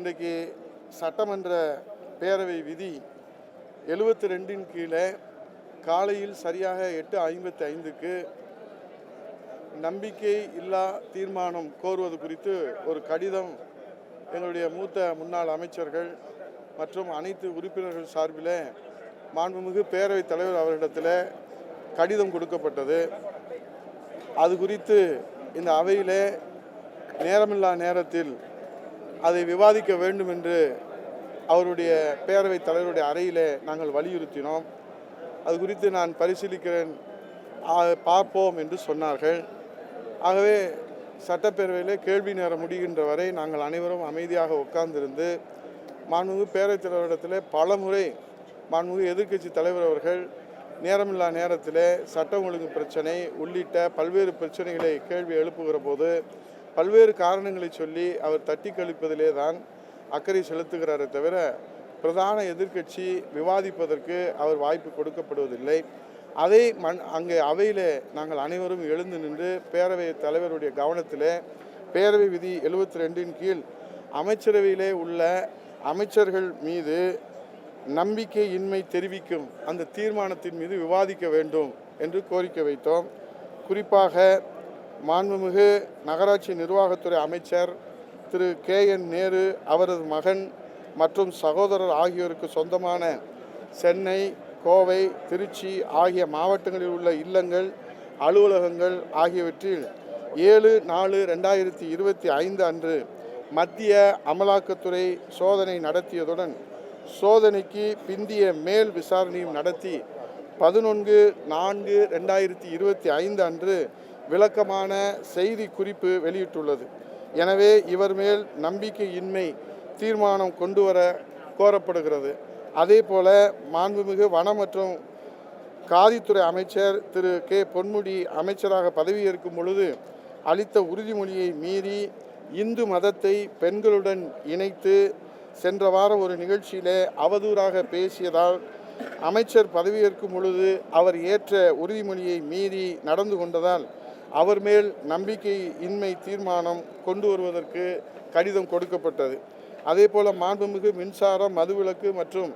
இன்றைக்கு சட்டமன்ற பேரவை விதி எழுபத்தி ரெண்டின் கீழே காலையில் சரியாக எட்டு ஐம்பத்தி ஐந்துக்கு நம்பிக்கை இல்லா தீர்மானம் கோருவது குறித்து ஒரு கடிதம் எங்களுடைய மூத்த முன்னாள் அமைச்சர்கள் மற்றும் அனைத்து உறுப்பினர்கள் சார்பில் மாண்புமிகு பேரவைத் தலைவர் அவர்களிடத்தில் கடிதம் கொடுக்கப்பட்டது. அது குறித்து இந்த அவையிலே நேரமில்லா நேரத்தில் அதை விவாதிக்க வேண்டும் என்று அவருடைய பேரவைத் தலைவருடைய அறையில் நாங்கள் வலியுறுத்தினோம். அது குறித்து நான் பரிசீலிக்கிறேன். பார்ப்போம் என்று சொன்னார்கள். ஆகவே சட்டப்பேரவையில் கேள்வி நேரம் முடிகின்ற வரை நாங்கள் அனைவரும் அமைதியாக உட்கார்ந்திருந்து மாண்புமிகு பேரவைத் தலைவரிடத்தில் பல முறை மாண்புமிகு எதிர்க்கட்சி தலைவர் அவர்கள் நேரமில்லா நேரத்தில் சட்டம் ஒழுங்கு பிரச்சனை உள்ளிட்ட பல்வேறு பிரச்சனைகளை கேள்வி எழுப்புகிற போது பல்வேறு காரணங்களை சொல்லி அவர் தட்டி கழிப்பதிலே தான் அக்கறை செலுத்துகிறாரே தவிர பிரதான எதிர்க்கட்சி விவாதிப்பதற்கு அவர் வாய்ப்பு கொடுக்கப்படுவதில்லை. அதை மண் அங்கே அவையில் நாங்கள் அனைவரும் எழுந்து நின்று பேரவை தலைவருடைய கவனத்தில் பேரவை விதி எழுபத்தி ரெண்டின் கீழ் அமைச்சரவையிலே உள்ள அமைச்சர்கள் மீது நம்பிக்கையின்மை தெரிவிக்கும் அந்த தீர்மானத்தின் மீது விவாதிக்க வேண்டும் என்று கோரிக்கை வைத்தோம். குறிப்பாக மாண்புமிகு நகராட்சி நிர்வாகத்துறை அமைச்சர் திரு கே என் நேரு அவரது மகன் மற்றும் சகோதரர் ஆகியோருக்கு சொந்தமான சென்னை கோவை திருச்சி ஆகிய மாவட்டங்களில் உள்ள இல்லங்கள் அலுவலகங்கள் ஆகியவற்றில் ஏழு நாலு ரெண்டாயிரத்தி இருபத்தி ஐந்து அன்று மத்திய அமலாக்கத்துறை சோதனை நடத்தியதுடன் சோதனைக்கு பிந்திய மேல் விசாரணையும் நடத்தி பதினொன்று நான்கு ரெண்டாயிரத்தி இருபத்தி ஐந்து அன்று விளக்கமான செய்தி குறிப்பு வெளியிட்டுள்ளது. எனவே இவர் மேல் நம்பிக்கையின்மை தீர்மானம் கொண்டு வர கோரப்படுகிறது. அதே போல மாண்புமிகு வன மற்றும் காதித்துறை அமைச்சர் திரு. கே. பொன்முடி அமைச்சராக பதவியேற்கும் பொழுது அளித்த உறுதிமொழியை மீறி இந்து மதத்தை பெண்களுடன் இணைத்து சென்ற வாரம் ஒரு நிகழ்ச்சியிலே அவதூறாக பேசியதால் அமைச்சர் பதவியேற்கும் பொழுது அவர் ஏற்ற உறுதிமொழியை மீறி நடந்து கொண்டதால் அவர் மேல் நம்பிக்கை இன்மை தீர்மானம் கொண்டு வருவதற்கு கடிதம் கொடுக்கப்பட்டது. அதே போல மாண்புமிகு மின்சாரம் மதுவிலக்கு மற்றும்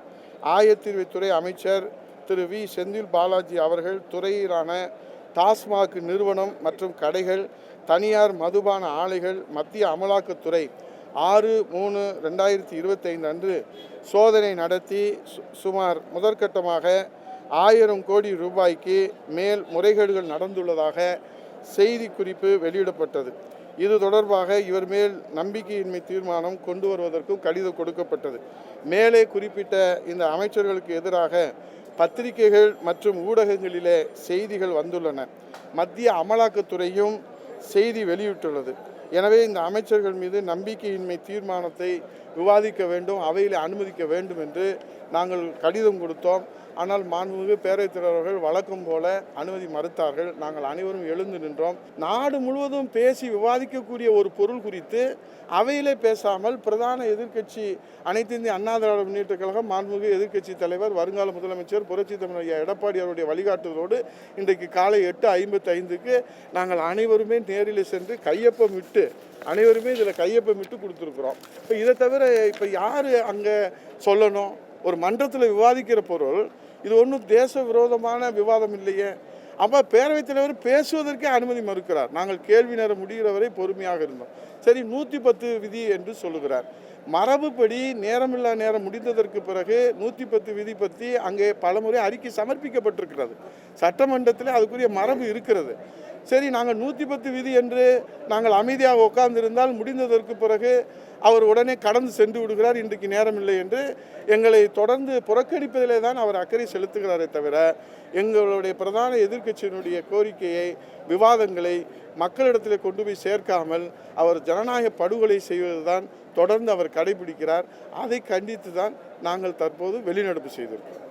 ஆயத்தீர்வைத்துறை அமைச்சர் திரு வி. செந்தில் பாலாஜி அவர்கள் துறையிலான டாஸ்மாக் நிறுவனம் மற்றும் கடைகள் தனியார் மதுபான ஆலைகள் மத்திய அமலாக்கத்துறை ஆறு மூணு ரெண்டாயிரத்தி இருபத்தைந்து அன்று சோதனை நடத்தி சு- சுமார் முதற்கட்டமாக ஆயிரம் கோடி ரூபாய்க்கு மேல் முறைகேடுகள் நடந்துள்ளதாக செய்தி குறிப்பு வெளியிடப்பட்டது. இது தொடர்பாக இவர் மேல் நம்பிக்கையின்மை தீர்மானம் கொண்டு வருவதற்கும் கடிதம் கொடுக்கப்பட்டது. மேலே குறிப்பிட்ட இந்த அமைச்சர்களுக்கு எதிராக பத்திரிகைகள் மற்றும் ஊடகங்களிலே செய்திகள் வந்துள்ளன. மத்திய அமலாக்கத்துறையும் செய்தி வெளியிட்டுள்ளது. எனவே இந்த அமைச்சர்கள் மீது நம்பிக்கையின்மை தீர்மானத்தை விவாதிக்க வேண்டும் அவையில் அனுமதிக்க வேண்டும் என்று நாங்கள் கடிதம் கொடுத்தோம். ஆனால் மாண்புமிகு பேரவைத் தலைவர்கள் வழக்கம் போல அனுமதி மறுத்தார்கள். நாங்கள் அனைவரும் எழுந்து நின்றோம். நாடு முழுவதும் பேசி விவாதிக்கக்கூடிய ஒரு பொருள் குறித்து அவையிலே பேசாமல் பிரதான எதிர்க்கட்சி அனைத்து இந்திய அண்ணா திராவிட முன்னேற்ற கழகம் மாண்புமிகு எதிர்க்கட்சி தலைவர் வருங்கால முதலமைச்சர் புரட்சி தமிழ் எடப்பாடி அவருடைய வழிகாட்டுதலோடு இன்றைக்கு காலை எட்டு ஐம்பத்தி ஐந்துக்கு நாங்கள் அனைவருமே நேரில் சென்று கையொப்பம் விட்டு அனைவருமே இதில் கையொப்பம் விட்டு கொடுத்துருக்குறோம். இப்போ இதை தவிர இப்போ யார் அங்கே சொல்லணும்? ஒரு மன்றத்தில் விவாதிக்கிற பொருள் இது ஒன்றும் தேச விரோதமான விவாதம் இல்லையே. அப்போ பேரவைத் தலைவர் பேசுவதற்கே அனுமதி மறுக்கிறார். நாங்கள் கேள்வி நேரம் முடிகிற வரை பொறுமையாக இருந்தோம். சரி நூற்றி பத்து விதி என்று சொல்லுகிறார். மரபுப்படி நேரமில்லா நேரம் முடிந்ததற்கு பிறகு நூற்றி பத்து விதி பற்றி அங்கே பலமுறை அறிக்கை சமர்ப்பிக்கப்பட்டிருக்கிறது. சட்டமன்றத்தில் அதுக்குரிய மரபு இருக்கிறது. சரி நாங்கள் நூற்றி பத்து விதி என்று நாங்கள் அமைதியாக உட்கார்ந்திருந்தால் முடிந்ததற்கு பிறகு அவர் உடனே கடந்து சென்று விடுகிறார். இன்றைக்கு நேரம் இல்லை என்று எங்களை தொடர்ந்து புறக்கணிப்பதிலே தான் அவர் அக்கறை செலுத்துகிறாரே தவிர எங்களுடைய பிரதான எதிர்க்கட்சியினுடைய கோரிக்கையை விவாதங்களை மக்களிடத்தில் கொண்டு போய் சேர்க்காமல் அவர் ஜனநாயக படுகொலை செய்வதுதான் தொடர்ந்து அவர் கடைபிடிக்கிறார். அதை கண்டித்து தான் நாங்கள் தற்போது வெளிநடப்பு செய்திருக்கிறோம்.